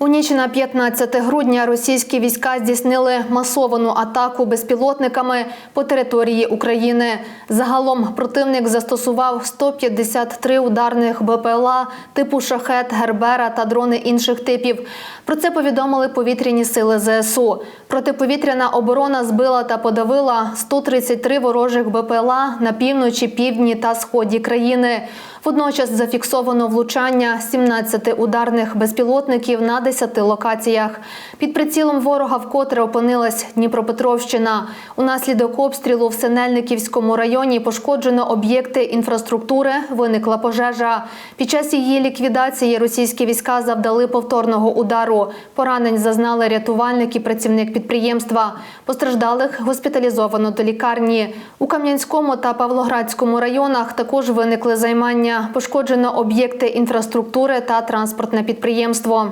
У ніч на 15 грудня російські війська здійснили масовану атаку безпілотниками по території України. Загалом противник застосував 153 ударних БПЛА типу шахет, гербера та дрони інших типів. Про це повідомили повітряні сили ЗСУ. Протиповітряна оборона збила та подавила 133 ворожих БПЛА на півночі, півдні та сході країни. Водночас зафіксовано влучання 17 ударних безпілотників на 10 локаціях. Під прицілом ворога вкотре опинилась Дніпропетровщина. Унаслідок обстрілу в Синельниківському районі пошкоджено об'єкти інфраструктури, виникла пожежа. Під час її ліквідації російські війська завдали повторного удару. Поранень зазнали рятувальник і працівник підприємства. Постраждалих госпіталізовано до лікарні. У Кам'янському та Павлоградському районах також виникли займання. Пошкоджено об'єкти інфраструктури та транспортне підприємство.